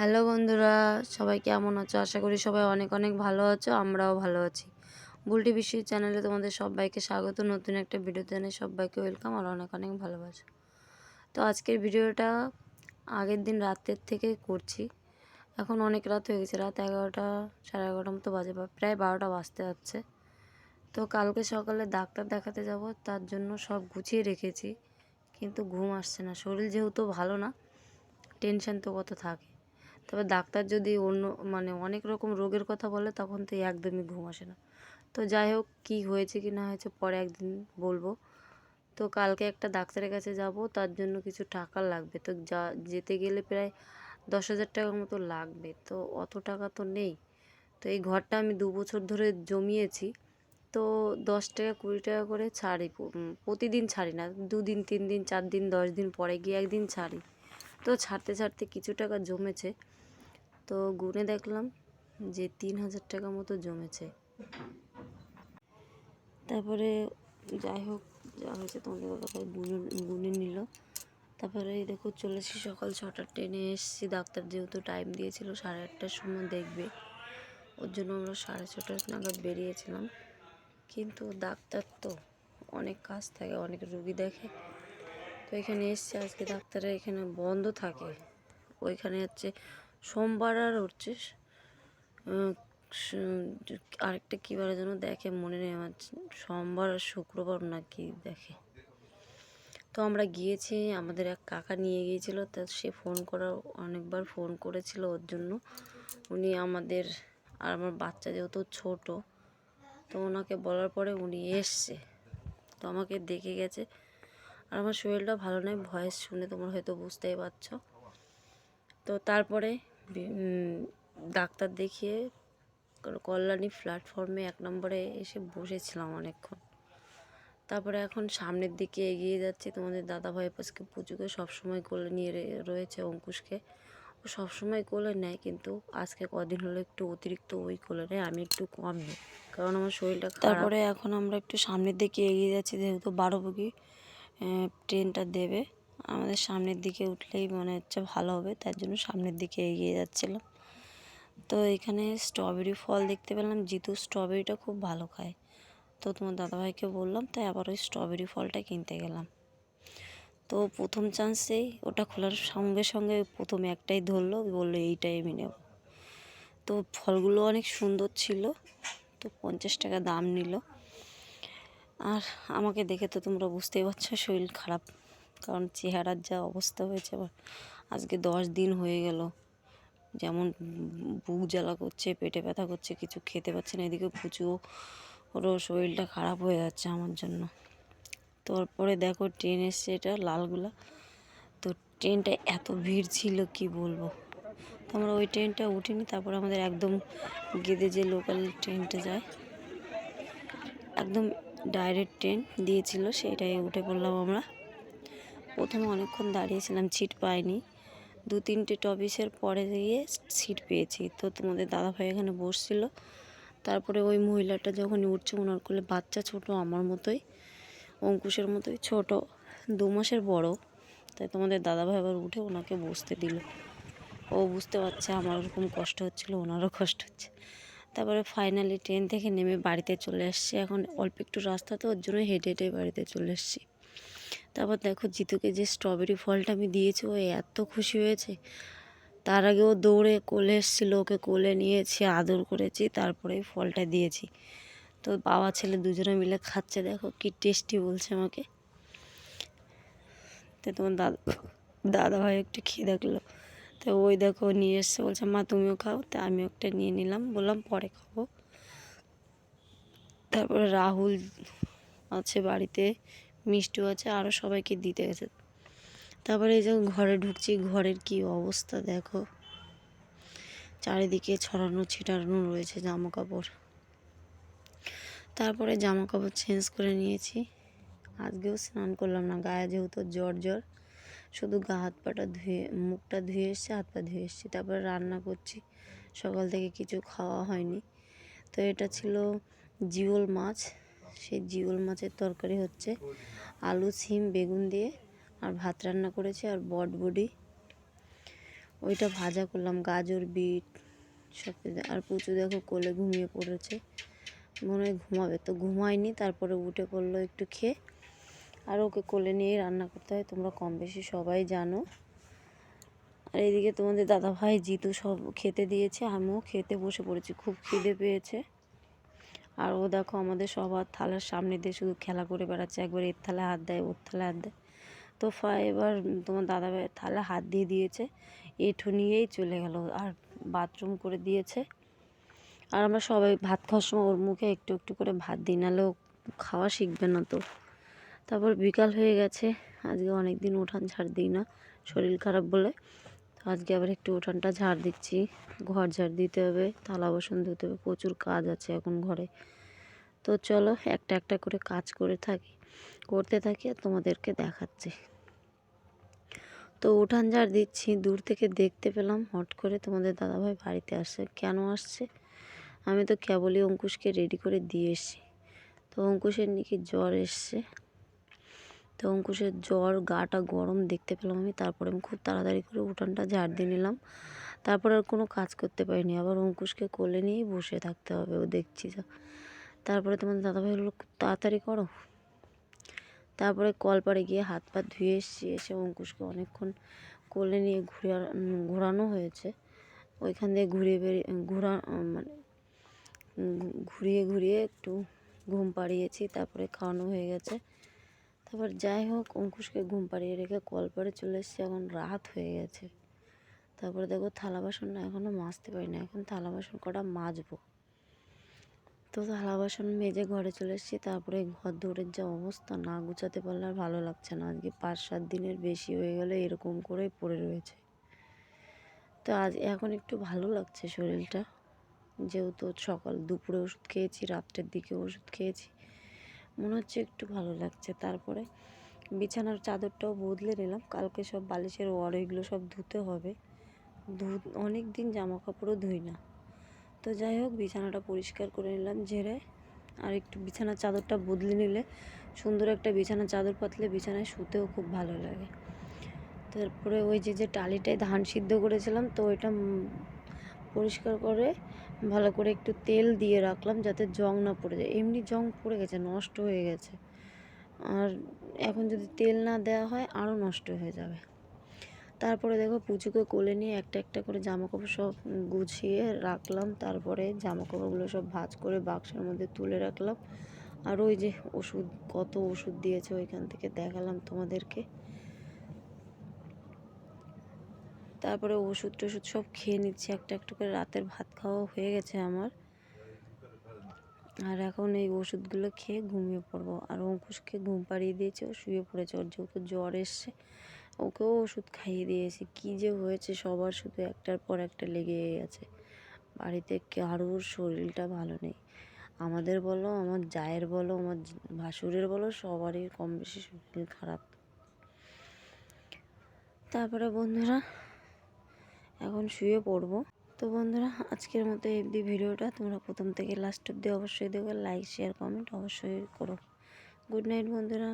Hello বন্ধুরা, সবাই কেমন আছো? আশা করি সবাই অনেক অনেক ভালো আছো, আমরাও ভালো আছি। বুলটি বিশ্ব চ্যানেলে তোমাদের সবাইকে স্বাগত। নতুন একটা ভিডিও জানাই সবাইকে ওয়েলকাম আর অনেক অনেক ভালোবাসা। তো আজকের ভিডিওটা আগের দিন রাতের থেকে করছি। এখন অনেক রাত হয়ে গেছে, রাত এগারোটা, সাড়ে এগারোটার মতো বাজে, বা প্রায় বারোটা বাজতে যাচ্ছে। তো কালকে সকালে ডাক্তার দেখাতে যাব, তার জন্য সব গুছিয়ে রেখেছি, কিন্তু ঘুম আসছে না। শরীর যেহেতু ভালো না, টেনশন তো কত থাকে। তবে ডাক্তার যদি অন্য মানে অনেক রকম রোগের কথা বলে, তখন তো একদমই ঘুম আসে না। তো যাই হোক, কী হয়েছে কি না হয়েছে পরে একদিন বলব। তো কালকে একটা ডাক্তারের কাছে যাব, তার জন্য কিছু টাকা লাগবে। তো যা, যেতে গেলে প্রায় দশ হাজার টাকার মতো লাগবে। তো অত টাকা তো নেই। তো এই ঘরটা আমি দু বছর ধরে জমিয়েছি। তো দশ টাকা, কুড়ি টাকা করে ছাড়ি। প্রতিদিন ছাড়ি না, দুদিন তিন দিন চার দিন দশ দিন পরে গিয়ে একদিন ছাড়ি। তো ছাড়তে ছাড়তে কিছু টাকা জমেছে। তো গুনে দেখলাম যে তিন হাজার টাকা মতো জমেছে। তারপরে যাই হোক, যা হয়েছে তোমাদের কথায় গুনে গুনে নিল। তারপরে দেখো চলেছি সকাল ছটার ট্রেনে এসেছি। ডাক্তার যেহেতু টাইম দিয়েছিল, সাড়ে আটটার সময় দেখবে। ওর জন্য আমরা সাড়ে ছটার নাগাদ বেরিয়েছিলাম। কিন্তু ডাক্তার তো অনেক কাজ থাকে, অনেক রুগী দেখে। তো এখানে এসছে, আজকে ডাক্তারের এখানে বন্ধ থাকে। ওইখানে হচ্ছে সোমবার আর হচ্ছে আরেকটা কী বারের জন্য দেখে, মনে নেই আমার। সোমবার আর শুক্রবার না কি দেখে। তো আমরা গিয়েছি, আমাদের এক কাকা নিয়ে গিয়েছিল, তা সে ফোন করা, অনেকবার ফোন করেছিল ওর জন্য। উনি আমাদের, আর আমার বাচ্চা যেহেতু ছোট, তো ওনাকে বলার পরে উনি এসছে। তো আমাকে দেখে গেছে। আর আমার শরীরটা ভালো নয়, ভয়েস শুনে তোমরা হয়তো বুঝতেই পারছ। তো তারপরে ডাক্তার দেখিয়ে কল্যাণী প্ল্যাটফর্মে এক নম্বরে এসে বসেছিলাম অনেকক্ষণ। তারপরে এখন সামনের দিকে এগিয়ে যাচ্ছি। তোমাদের দাদা ভাই পাশকে পুজোকে সবসময় কোলে নিয়ে রয়েছে অঙ্কুশকে। ও সবসময় কোলে নেয়, কিন্তু আজকে কদিন হলো একটু অতিরিক্ত ওই কোলে নেয়, আমি একটু কম নেই। কারণ আমার শরীরটা তারপরে এখন আমরা একটু সামনের দিকে এগিয়ে যাচ্ছি, যেহেতু বারো বগি ট্রেনটা দেবে। আমাদের সামনের দিকে উঠলেই মনে হচ্ছে ভালো হবে, তার জন্য সামনের দিকে এগিয়ে যাচ্ছিলাম। তো এখানে স্ট্রবেরি ফল দেখতে পেলাম, জিতু স্ট্রবেরিটা খুব ভালো খায়। তো তোমার দাদাভাইকে বললাম, তাই আবার ওই স্ট্রবেরি ফলটা কিনতে গেলাম। তো প্রথম চান্সেই ওটা খোলার সঙ্গে সঙ্গে প্রথমে একটাই ধরলো, বলল এইটাই আমি নেব। তো ফলগুলো অনেক সুন্দর ছিল, তো পঞ্চাশ টাকা দাম নিল। আর আমাকে দেখে তো তোমরা বুঝতেই পারছ শরীর খারাপ। কারণ চেহারার যা অবস্থা হয়েছে আবার আজকে দশ দিন হয়ে গেল। যেমন বুক জ্বালা করছে, পেটে ব্যথা করছে, কিছু খেতে পাচ্ছে না, এদিকে প্রচুর ওরও শরীরটা খারাপ হয়ে যাচ্ছে আমার জন্য। তারপরে দেখো ট্রেন এসছে এটা লালগুলা। তো ট্রেনটা এত ভিড় ছিল, কি বলব? তো আমরা ওই ট্রেনটা উঠিনি, তারপরে আমাদের একদম গেদে যে লোকাল ট্রেনটা যায়, একদম ডাইরেক্ট ট্রেন দিয়েছিল, সেটাই উঠে পড়লাম আমরা। প্রথমে অনেকক্ষণ দাঁড়িয়েছিলাম সিট পাইনি। দু তিনটে টপিসের পরে গিয়ে সিট পেয়েছি। তো তোমাদের দাদাভাই এখানে বসছিল। তারপরে ওই মহিলাটা যখন উঠছে, ওনার কোলে বাচ্চা ছোট আমার মতোই, অঙ্কুশের মতোই ছোট, দু মাসের বড়। তাই তোমাদের দাদাভাই আবার উঠে ওনাকে বসতে দিল। ও বুঝতে পারছে আমার ওরকম কষ্ট হচ্ছিল, ওনারও কষ্ট হচ্ছে। তারপরে ফাইনালি ট্রেন থেকে নেমে বাড়িতে চলে আসছি। এখন অল্প একটু রাস্তা, তো ওর জন্য হেঁটে হেঁটে বাড়িতে চলে এসেছি তারপর দেখো জিতুকে যে স্ট্রবেরি ফলটা আমি দিয়েছি, ও এত খুশি হয়েছে। তার আগে ও দৌড়ে কোলে এসেছিল, ওকে কোলে নিয়েছি, আদর করেছি, তারপরে ফলটা দিয়েছি। তো বাবা, ছেলে দুজনে মিলে খাচ্ছে, দেখো কি টেস্টি বলছে আমাকে। তো তোমার দাদা দাদা ভাই একটু খেয়ে দেখল। তো ওই দেখো নিয়ে এসছে, বলছে, মা, তুমিও খাও। তা আমিও একটা নিয়ে নিলাম, বললাম, পরে খাব। তারপরে রাহুল আছে বাড়িতে মিষ্টিও আছে আরও সবাইকে দিতে গেছে। তারপরে এই যে ঘরে ঢুকছি, ঘরের কি অবস্থা দেখো। চারিদিকে ছড়ানো ছিটানো রয়েছে জামা কাপড় তারপরে জামা কাপড় চেঞ্জ করে নিয়েছি। আজকেও স্নান করলাম না, গায়ে যেহেতু জ্বর জ্বর, শুধু গা হাত পাটা ধুয়ে, মুখটা ধুয়ে এসছি, হাত পা ধুয়ে এসছি। তারপরে রান্না করছি, সকাল থেকে কিছু খাওয়া হয়নি। তো এটা ছিল জিওল মাছ সেই জিওল মাছের তরকারি হচ্ছে আলু, সিম, বেগুন দিয়ে আর ভাত রান্না করেছি আর বটবডি ওইটা ভাজা করলাম, গাজর, বিট, সব। আর পুচু দেখো কোলে ঘুমিয়ে পড়েছে। মনে হয় ঘুমাবে। তো ঘুমায়নি, তারপরে উঠে পড়ল একটু খেয়ে। আর ওকে কোলে নিয়েই রান্না করতে হয়। তোমরা কম বেশি সবাই জানো। আর এইদিকে তোমাদের দাদা ভাই জিতু সব খেতে দিয়েছে, আমিও খেতে বসে পড়েছি। খুব খিদে পেয়েছে। আর ও দেখো আমাদের সবার থালার সামনে দিয়ে শুধু খেলা করে বেড়াচ্ছে। একবার এর থালা হাত দেয়, ওর থালা হাত দেয়। তো ফা, এবার তোমার দাদা থালা হাত দিয়ে দিয়েছে। এঁঠো নিয়েই চলে গেল আর বাথরুম করে দিয়েছে। আর আমরা সবাই ভাত খাওয়ার সময় ওর মুখে একটু একটু করে ভাত দিই, নাহলে খাওয়া শিখবে না তো। তারপর বিকাল হয়ে গেছে। আজকে অনেক দিন উঠান ঝাড় দিই না, শরীর খারাপ বলে। আজকে আবার একটু উঠানটা ঝাড় দিচ্ছি। ঘর ঝাড় দিতে হবে থালা বাসন ধুতে হবে, প্রচুর কাজ আছে এখন ঘরে। তো চলো একটা একটা করে কাজ করে থাকি, করতে থাকি আর তোমাদেরকে দেখাচ্ছি। তো উঠান ঝাড় দিচ্ছি, দূর থেকে দেখতে পেলাম, হট করে তোমাদের দাদাভাই বাড়িতে আসছে। কেন আসছে? আমি তো কেবলই অঙ্কুশকে রেডি করে দিয়ে এসছি। তো অঙ্কুশের নাকি জ্বর এসছে। তো অঙ্কুশের জ্বর, গাটা গরম দেখতে পেলাম আমি। তারপরে আমি খুব তাড়াতাড়ি করে উঠানটা ঝাড় দিয়ে নিলাম। তারপর আর কোনো কাজ করতে পারিনি। আবার অঙ্কুশকে কোলে নিয়েই বসে থাকতে হবে। ও দেখছি যা। তারপরে তোমাদের দাদাভাই হলো খুব তাড়াতাড়ি করো। তারপরে কলপাড়ে গিয়ে হাত পা ধুয়ে এসেছি। এসে অঙ্কুশকে অনেকক্ষণ কোলে নিয়ে ঘুরে ঘোরানো হয়েছে। ওইখান দিয়ে ঘুরিয়ে বেরিয়ে ঘোরা মানে ঘুরিয়ে ঘুরিয়ে একটু ঘুম পাড়িয়েছি। তারপরে খাওয়ানো হয়ে গেছে। তারপর যাই হোক, অঙ্কুশকে ঘুম পাড়িয়ে রেখে কলপাড়ে চলে এসেছি। এখন রাত হয়ে গেছে। তারপরে দেখো থালা বাসন না এখনও মাজতে পারি না এখন থালা বাসন কটা মাজবো। তো থালা বাসন মেজে ঘরে চলে এসেছি। তারপরে ঘর দৌড়ের যা অবস্থা না গুছাতে পারলে আর ভালো লাগছে না। আজকে পাঁচ সাত দিনের বেশি হয়ে গেলে এরকম করেই পড়ে রয়েছে। তো আজ এখন একটু ভালো লাগছে শরীরটা। যেহেতু সকাল দুপুরে ওষুধ খেয়েছি, রাত্রের দিকে ওষুধ খেয়েছি। মনে হচ্ছে একটু ভালো লাগছে। তারপরে বিছানার চাদরটাও বদলে নিলাম। কালকে সব বালিশের ওয়ার এগুলো সব ধুতে হবে। ধু অনেক দিন জামা কাপড়ও ধুই না। তো যাই হোক, বিছানাটা পরিষ্কার করে নিলাম ঝেড়ে। আর একটু বিছানার চাদরটা বদলে নিলে সুন্দর একটা বিছানার চাদর পাতলে বিছানায় শুতেও খুব ভালো লাগে। তারপরে ওই যে যে টালিটায় ধান সিদ্ধ করেছিলাম, তো ওইটা পরিষ্কার করে ভালো করে একটু তেল দিয়ে রাখলাম যাতে জং না পড়ে যায়। এমনি জং পড়ে গেছে, নষ্ট হয়ে গেছে। আর এখন যদি তেল না দেওয়া হয় আরও নষ্ট হয়ে যাবে। তারপরে দেখো পুচুকে কোলে নিয়ে একটা একটা করে জামা কাপড় সব গুছিয়ে রাখলাম। তারপরে জামা কাপড়গুলো সব ভাঁজ করে বাক্সের মধ্যে তুলে রাখলাম। আর ওই যে ওষুধ, কত ওষুধ দিয়েছে ওইখান থেকে দেখালাম তোমাদেরকে। তারপরে ওষুধ টষুধ সব খেয়ে নিচ্ছি, একটা একটা করে রাতের ভাত খাওয়া হয়ে গেছে আমার। আর এখন এই ওষুধগুলো খেয়ে ঘুমিয়ে পড়ব। আর অঙ্কুশকে ঘুম পাড়িয়ে দিয়েছে, ও শুয়ে পড়েছে, ওর যেহেতু জ্বর এসছে, ওকেও ওষুধ খাইয়ে দিয়েছি। কী যে হয়েছে, সবার শুধু একটার পর একটা লেগেই আছে বাড়িতে কারোর শরীরটা ভালো নেই। আমাদের বলো, আমার জায়ের বলো, আমার ভাসুরের বলো, সবারই কম বেশি শরীর খারাপ। তারপরে বন্ধুরা এখন শুয়ে পড়ব। তো বন্ধুরা, আজকের মতো এফডি ভিডিওটা। তোমরা প্রথম থেকে লাস্ট অব্দি অবশ্যই দেখো লাইক শেয়ার কমেন্ট অবশ্যই করো। গুড নাইট বন্ধুরা।